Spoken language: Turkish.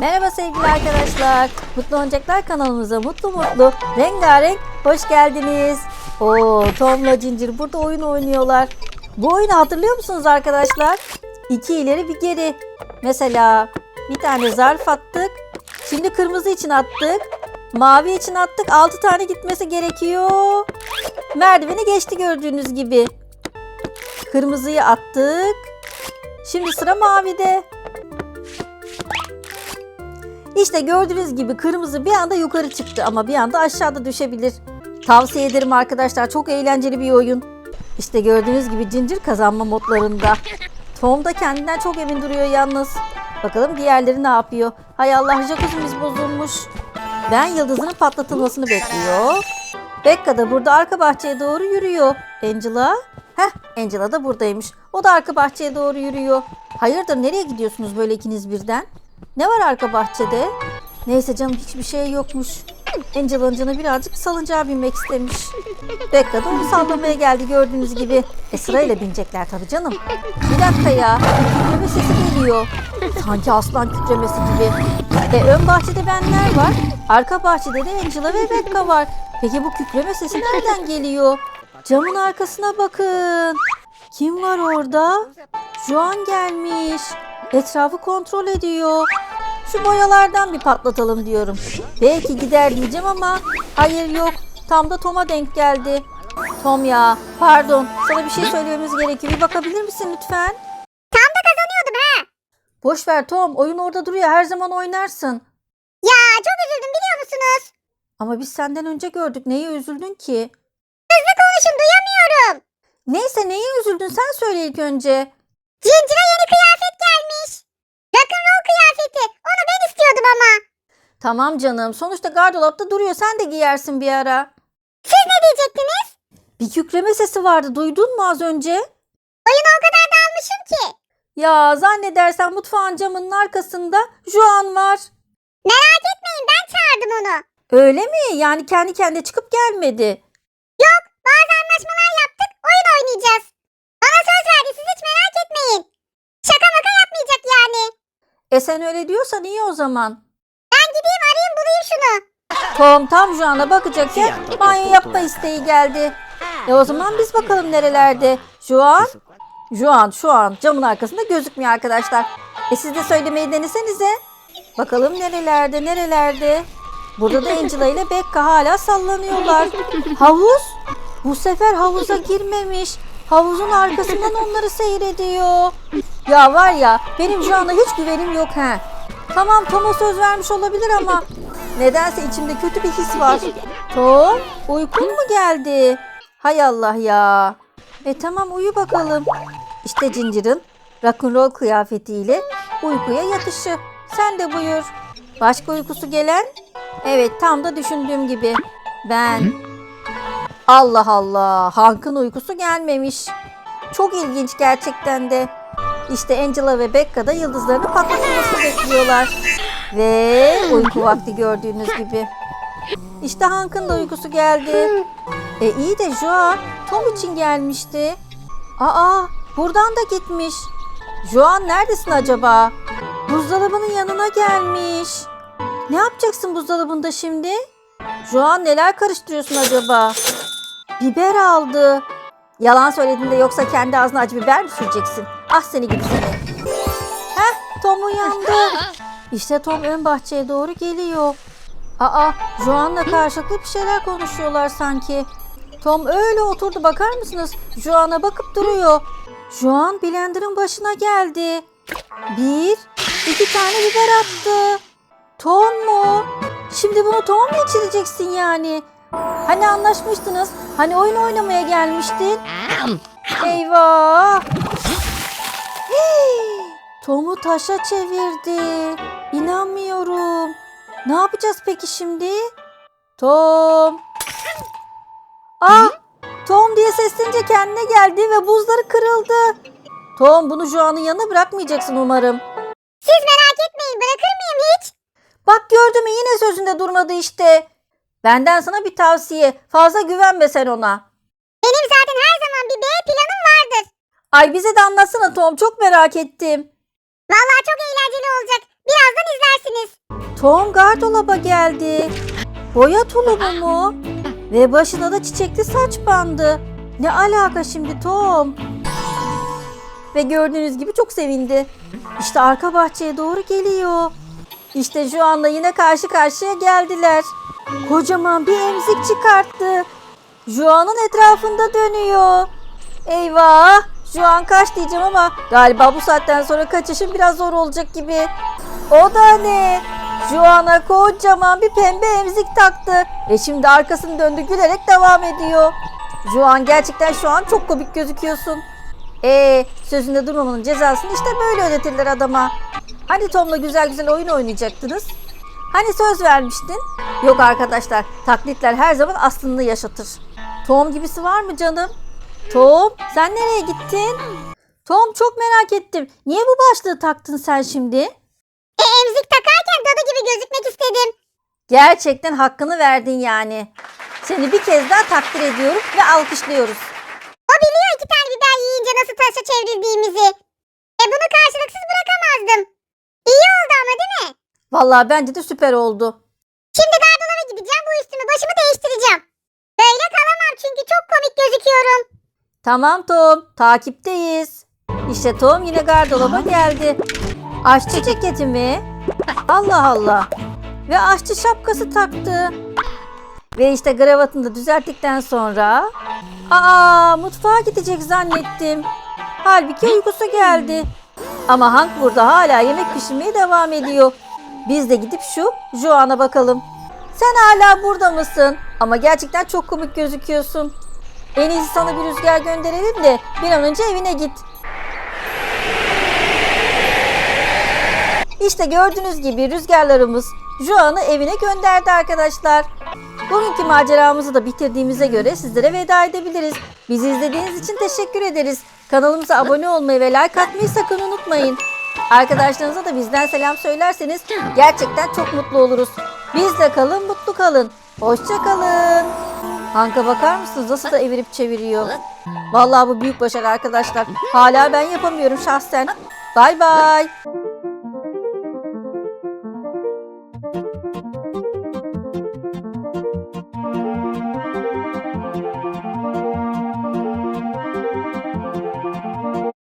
Merhaba sevgili arkadaşlar. Mutlu Oyuncaklar kanalımıza mutlu mutlu rengarenk hoş geldiniz. Oo, Tom'la Ginger burada oyun oynuyorlar. Bu oyunu hatırlıyor musunuz arkadaşlar? İki ileri bir geri. Mesela bir tane zarf attık. Şimdi kırmızı için attık. Mavi için attık. Altı tane gitmesi gerekiyor. Merdiveni geçti gördüğünüz gibi. Kırmızıyı attık. Şimdi sıra mavide. İşte gördüğünüz gibi kırmızı bir anda yukarı çıktı ama bir anda aşağıda düşebilir. Tavsiye ederim arkadaşlar. Çok eğlenceli bir oyun. İşte gördüğünüz gibi Ginger kazanma modlarında. Tom da kendinden çok emin duruyor yalnız. Bakalım diğerleri ne yapıyor? Hay Allah jacuzzi'miz bozulmuş. Ben yıldızının patlatılmasını bekliyor. Becca da burada arka bahçeye doğru yürüyor. Angela? Heh Angela da buradaymış. O da arka bahçeye doğru yürüyor. Hayırdır nereye gidiyorsunuz böyle ikiniz birden? Ne var arka bahçede? Neyse canım hiçbir şey yokmuş. Angela'nın canı birazcık salıncağa binmek istemiş. Becca da onu sallamaya geldi gördüğünüz gibi. E sırayla binecekler tabii canım. Bir dakika ya. Kükreme sesi geliyor. Sanki aslan kükremesi gibi. E ön bahçede benler var. Arka bahçede de Angela ve Becca var. Peki bu kükreme sesi nereden geliyor? Camın arkasına bakın. Kim var orada? Juan gelmiş. Etrafı kontrol ediyor. Şu boyalardan bir patlatalım diyorum. Belki gider diyeceğim ama hayır yok. Tam da Tom'a denk geldi. Tom ya pardon sana bir şey söylememiz gerekiyor. Bir bakabilir misin lütfen? Tam da kazanıyordum ha. Boş ver Tom oyun orada duruyor her zaman oynarsın. Ya çok üzüldüm biliyor musunuz? Ama biz senden önce gördük neye üzüldün ki? Hızlı konuşun duyamıyorum. Neyse neye üzüldün sen söyle ilk önce. Ginger'a yeni kıyafet gelmiş. Rock'n'roll kıyafeti. Onu ben istiyordum ama. Tamam canım sonuçta gardıropta duruyor sen de giyersin bir ara. Siz ne diyecektiniz? Bir kükreme sesi vardı duydun mu az önce? Oyuna o kadar dalmışım ki. Ya zannedersen mutfağın camının arkasında Juan var. Merak etmeyin ben çağırdım onu. Öyle mi? Yani kendi kendine çıkıp gelmedi. Yok bazı anlaşmalar yaptık oyun oynayacağız. Bana söz verdi siz hiç merak etmeyin. Şaka maka yapmayacak yani. E sen öyle diyorsan iyi o zaman. Tom tam Juan'a bakacakken banyo yapma isteği geldi. E o zaman biz bakalım nerelerde. Juan, Juan şu an camın arkasında gözükmüyor arkadaşlar. E siz de söylemeyi denesenize. Bakalım nerelerde nerelerde. Burada da Angela ile Becca hala sallanıyorlar. Havuz? Bu sefer havuza girmemiş. Havuzun arkasından onları seyrediyor. Ya var ya benim Juan'a hiç güvenim yok ha. Tamam Tom'a söz vermiş olabilir ama nedense içimde kötü bir his var. Tom uykun mu geldi? Hay Allah ya. E tamam uyu bakalım. İşte Ginger'ın rock'n'roll kıyafetiyle uykuya yatışı. Sen de buyur. Başka uykusu gelen? Evet tam da düşündüğüm gibi. Ben. Allah Allah. Hank'ın uykusu gelmemiş. Çok ilginç gerçekten de. İşte Angela ve Becca da yıldızlarını patlatılmasını bekliyorlar. Ve uyku vakti gördüğünüz gibi. İşte Hank'ın da uykusu geldi. E iyi de Joa Tom için gelmişti. Aa buradan da gitmiş. Joan neredesin acaba? Buzdolabının yanına gelmiş. Ne yapacaksın buzdolabında şimdi? Joan neler karıştırıyorsun acaba? Biber aldı. Yalan söylediğinde yoksa kendi ağzına acı biber mi süreceksin? Ah seni gidi seni. Heh Tom uyandı. İşte Tom ön bahçeye doğru geliyor. Aa Joan'la karşılıklı bir şeyler konuşuyorlar sanki. Tom öyle oturdu bakar mısınız? Joan'a bakıp duruyor. Joan blenderın başına geldi. Bir, iki tane biber attı. Tom mu? Şimdi bunu Tom mu içireceksin yani? Hani anlaşmıştınız? Hani oyun oynamaya gelmiştin? Eyvah! Hii! Tom'u taşa çevirdi. İnanmıyorum. Ne yapacağız peki şimdi? Tom. Ah! Tom diye seslenince kendine geldi ve buzları kırıldı. Tom bunu Joan'ın yanına bırakmayacaksın umarım. Siz merak etmeyin bırakır mıyım hiç? Bak gördün mü yine sözünde durmadı işte. Benden sana bir tavsiye. Fazla güvenme sen ona. Benim zaten her zaman bir B planım vardır. Ay bize de anlatsana Tom çok merak ettim. Vallahi çok olacak. Birazdan izlersiniz. Tom gardolaba geldi. Boya tulumu mu? Ve başına da çiçekli saç bandı. Ne alaka şimdi Tom? Ve gördüğünüz gibi çok sevindi. İşte arka bahçeye doğru geliyor. İşte şu anda yine karşı karşıya geldiler. Kocaman bir emzik çıkarttı. Juan'ın etrafında dönüyor. Eyvah! Juan kaç diyeceğim ama galiba bu saatten sonra kaçışım biraz zor olacak gibi. O da ne? Juan'a kocaman bir pembe emzik taktı. Ve şimdi arkasını döndü gülerek devam ediyor. Juan gerçekten şu an çok komik gözüküyorsun. Ee, sözünde durmamanın cezasını işte böyle ödetirler adama. Hani Tom'la güzel güzel oyun oynayacaktınız? Hani söz vermiştin? Yok arkadaşlar, taklitler her zaman aslını yaşatır. Tom gibisi var mı canım? Tom, sen nereye gittin? Tom çok merak ettim. Niye bu başlığı taktın sen şimdi? E emzik takarken dadı gibi gözükmek istedim. Gerçekten hakkını verdin yani. Seni bir kez daha takdir ediyorum ve alkışlıyoruz. O biliyor iki tane biber yiyince nasıl taşa çevrildiğimizi. E bunu karşılıksız bırakamazdım. İyi oldu ama değil mi? Vallahi bence de süper oldu. Şimdi gardıroba gideceğim bu üstümü başımı değiştireceğim. Böyle kalamam çünkü çok komik gözüküyorum. Tamam Tom, takipteyiz. İşte Tom yine gardıroba geldi. Aşçı ceketi mi? Allah Allah. Ve aşçı şapkası taktı. Ve işte kravatını da düzelttikten sonra... Aa mutfağa gidecek zannettim. Halbuki uykusu geldi. Ama Hank burada hala yemek pişirmeye devam ediyor. Biz de gidip şu Joan'a bakalım. Sen hala burada mısın? Ama gerçekten çok komik gözüküyorsun. En iyisi sana bir rüzgar gönderelim de bir an önce evine git. İşte gördüğünüz gibi rüzgarlarımız Joan'ı evine gönderdi arkadaşlar. Bugünkü maceramızı da bitirdiğimize göre sizlere veda edebiliriz. Bizi izlediğiniz için teşekkür ederiz. Kanalımıza abone olmayı ve like atmayı sakın unutmayın. Arkadaşlarınıza da bizden selam söylerseniz gerçekten çok mutlu oluruz. Bizle kalın, mutlu kalın. Hoşça kalın. Hanka bakar mısınız nasıl da evirip çeviriyor. Vallahi bu büyük başarı arkadaşlar. Hala ben yapamıyorum şahsen. Bay bay.